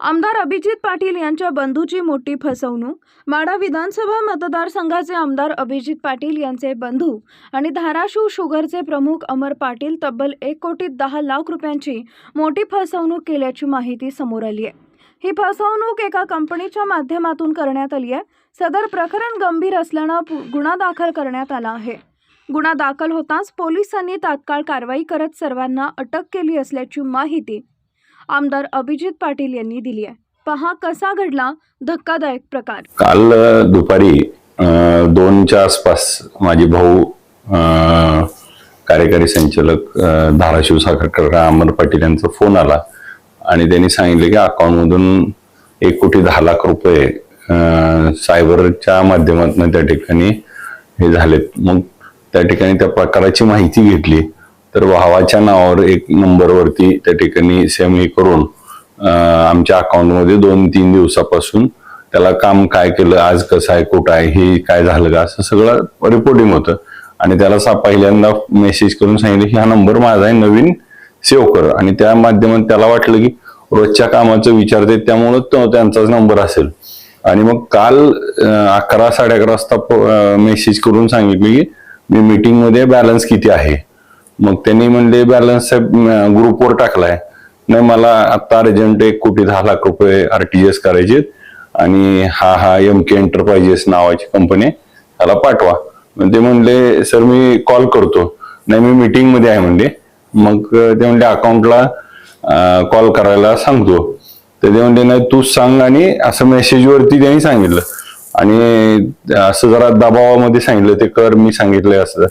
आमदार अभिजित पाटील यांच्या बंधूची मोठी फसवणूक. माडा विधानसभा मतदारसंघाचे आमदार अभिजित पाटील यांचे बंधू आणि धाराशिव शुगरचे प्रमुख अमर पाटील तब्बल एक कोटी दहा लाख रुपयांची मोठी फसवणूक केल्याची माहिती समोर आली आहे. ही फसवणूक एका कंपनीच्या माध्यमातून करण्यात आली आहे. सदर प्रकरण गंभीर असल्यानं पु- गुन्हा दाखल करण्यात आला आहे. गुन्हा दाखल होताच पोलिसांनी तात्काळ कारवाई करत सर्वांना अटक केली असल्याची माहिती आमदार अभिजित पाटील यांनी दिली आहे. पहा कसा घडला धक्कादायक प्रकार. काल दुपारी दोनच्या आसपास माझे भाऊ कार्यकारी संचालक धाराशिव साखर अमर पाटील यांचा फोन आला आणि त्यांनी सांगितले की अकाउंटमधून एक कोटी दहा लाख रुपये सायबरच्या माध्यमातून त्या ठिकाणी हे झालेत. मग त्या ठिकाणी त्या प्रकाराची माहिती घेतली. तर भावाच्या नावावर एक नंबरवरती त्या ठिकाणी सेम हे करून आमच्या अकाउंटमध्ये दोन तीन दिवसापासून त्याला काम काय केलं आज कसं आहे कुठं आहे हे काय झालं का असं सगळं रिपोर्टिंग होतं. आणि त्याला सा पहिल्यांदा मेसेज करून सांगितलं की हा नंबर माझा आहे नवीन सेव्ह कर. आणि त्या माध्यमात त्याला वाटलं की रोजच्या कामाचं विचारते त्यामुळं तो त्यांचाच नंबर असेल. आणि मग काल अकरा साडे अकरा वाजता मेसेज करून सांगितलं की मी मीटिंगमध्ये बॅलन्स किती आहे? मग त्यांनी म्हणले बॅलन्स ग्रुपवर टाकलाय. नाही मला आता अर्जंट एक कोटी दहा लाख रुपये आरटीजीएस करायचे आणि हा हा एम के एंटरप्राइजेस नावाची कंपनी त्याला पाठवा. मग ते म्हणले सर मी कॉल करतो. नाही मी मीटिंगमध्ये आहे म्हणले. मग ते म्हणले अकाउंटला कॉल करायला सांगतो. तर ते म्हणले नाही तूच सांग आणि असं मेसेजवरती त्यांनी सांगितलं. आणि असं जरा दबावामध्ये सांगितलं ते कर मी सांगितलंय असं.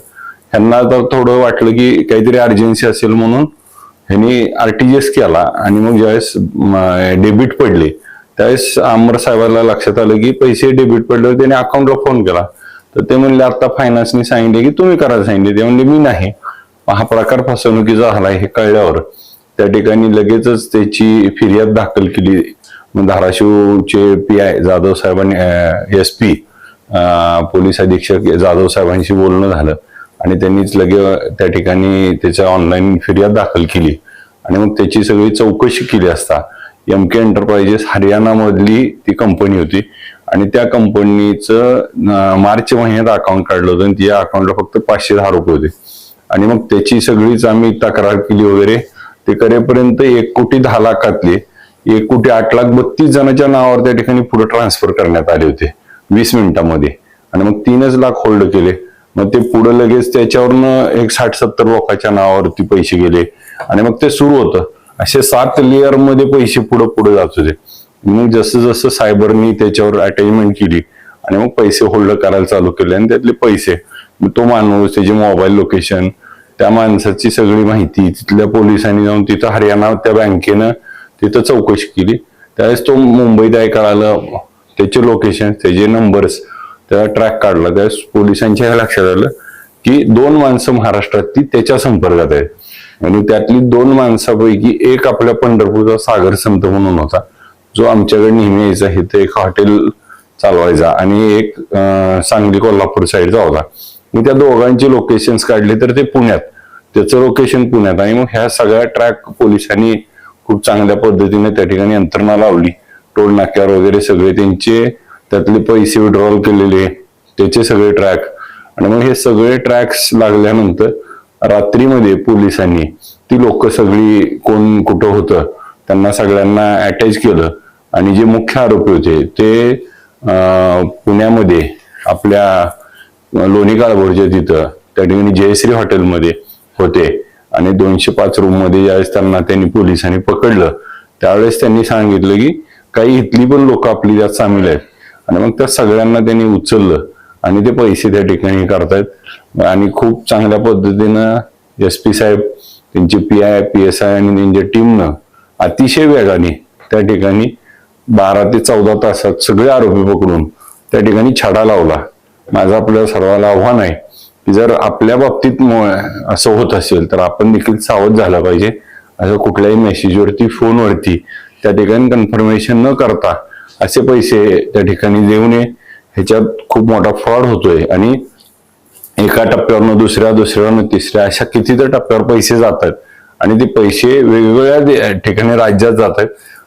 ह्यांना तर थोडं वाटलं की काहीतरी अर्जन्सी असेल म्हणून ह्यांनी आरटीजीएस केला. आणि मग ज्यावेळेस डेबिट पडले त्यावेळेस अमर साहेबाला लक्षात आलं की पैसे डेबिट पडल्यावर त्याने अकाउंटला फोन केला. तर ते म्हणले आता फायनान्सने सांगितले की तुम्ही करायला सांगितले. ते म्हणले मी नाही. हा प्रकार फसवणुकीचा झाला हे कळल्यावर. त्या ठिकाणी लगेचच त्याची फिर्याद दाखल केली. मग धाराशिवचे पी आय जाधव साहेबांनी एस पी पोलीस अधीक्षक जाधव साहेबांशी बोलणं झालं. आणि त्यांनीच लगे त्या ठिकाणी त्याच्या ऑनलाईन फिर्याद दाखल केली. आणि मग त्याची सगळी चौकशी केली असता. एम के एंटरप्राइजेस हरियाणा मधली ती कंपनी होती. आणि त्या कंपनीचं मार्च महिन्यात अकाउंट काढलं होतं. आणि त्या अकाउंटला फक्त पाचशे दहा रुपये होते. आणि मग त्याची सगळीच आम्ही तक्रार केली वगैरे. ते करेपर्यंत एक कोटी दहा लाखातले एक कोटी आठ लाख बत्तीस जणांच्या नावावर त्या ठिकाणी पुढे ट्रान्सफर करण्यात आले होते. वीस मिनिटांमध्ये. आणि मग तीनच लाख होल्ड केले. मग ते पुढे लगेच त्याच्यावरनं एक साठ सत्तर लोकांच्या नावावरती पैसे गेले. आणि मग ते सुरू होतं. असे सात लेअरमध्ये पैसे पुढे पुढे जात होते. मग जसं जसं सायबरनी त्याच्यावर अटॅचमेंट केली आणि मग पैसे होल्ड करायला चालू केले आणि त्यातले पैसे मग तो माणूस त्याचे मोबाईल लोकेशन त्या माणसाची सगळी माहिती तिथल्या पोलिसांनी जाऊन तिथं हरियाणा त्या बँकेनं तिथं चौकशी केली. त्यावेळेस तो मुंबईत आहे कळालं त्याचे लोकेशन त्याचे नंबर्स त्याला ट्रॅक काढला. त्या पोलिसांच्या लक्षात आलं की दोन माणसं महाराष्ट्रातली त्याच्या संपर्कात आहेत. आणि त्यातली दोन माणसापैकी एक आपल्या पंढरपूरचा सागर संत म्हणून होता. जो आमच्याकडे नेहमी यायचा. हे ते एक हॉटेल चालवायचा आणि एक सांगली कोल्हापूर साईडचा होता. मी त्या दोघांचे लोकेशन्स काढले तर ते पुण्यात. त्याचं लोकेशन पुण्यात. आणि मग ह्या सगळ्या ट्रॅक पोलिसांनी खूप चांगल्या पद्धतीने त्या ठिकाणी यंत्रणा लावली. टोल नाक्यावर वगैरे सगळे त्यांचे त्यातले पैसे विड्रॉल केलेले त्याचे सगळे ट्रॅक आणि मग हे सगळे ट्रॅक्स लागल्यानंतर रात्रीमध्ये पोलिसांनी ती लोक सगळी कोण कुठं होतं त्यांना सगळ्यांना अटॅच केलं. आणि जे मुख्य आरोपी होते ते पुण्यामध्ये आपल्या लोणी काळभोरच्या तिथं त्या ठिकाणी जयश्री हॉटेलमध्ये होते. आणि दोनशे पाच रूममध्ये ज्यावेळेस त्यांना त्यांनी पोलिसांनी पकडलं त्यावेळेस त्यांनी सांगितलं की काही इथली पण लोक आपली त्यात सामील आहेत. आणि मग त्या सगळ्यांना त्यांनी उचललं. आणि ते पैसे त्या ठिकाणी करतायत आणि खूप चांगल्या पद्धतीनं एस पी साहेब त्यांची P I P S I आणि त्यांच्या टीमनं अतिशय वेगाने त्या ठिकाणी बारा ते चौदा तासात सगळे आरोपी पकडून त्या ठिकाणी छडा लावला. माझं आपल्या सर्वाला आव्हान आहे की जर आपल्या बाबतीत असं होत असेल तर आपण देखील सावध झालं पाहिजे. असं कुठल्याही मेसेजवरती फोनवरती त्या ठिकाणी कन्फर्मेशन न करता असे पैसे त्या ठिकाणी देऊ नये ह्याच्यात खूप मोठा फ्रॉड होतोय आणि एका टप्प्यावरनं दुसऱ्या दुसऱ्यावरनं तिसऱ्या अशा कितीतरी टप्प्यावर पैसे जातात. आणि ते पैसे वेगवेगळ्या ठिकाणी राज्यात जातात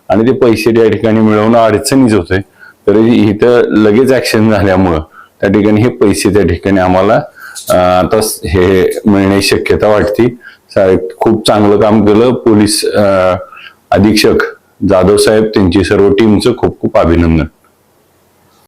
आणि ते पैसे त्या ठिकाणी मिळवणं अडचणीच होते. तर इथं लगेच ऍक्शन झाल्यामुळं त्या ठिकाणी हे पैसे त्या ठिकाणी आम्हाला आता हे मिळण्याची शक्यता वाटते. खूप चांगलं काम केलं पोलीस अधीक्षक जाधव साहेब त्यांची सर्व टीमचं खूप खूप अभिनंदन.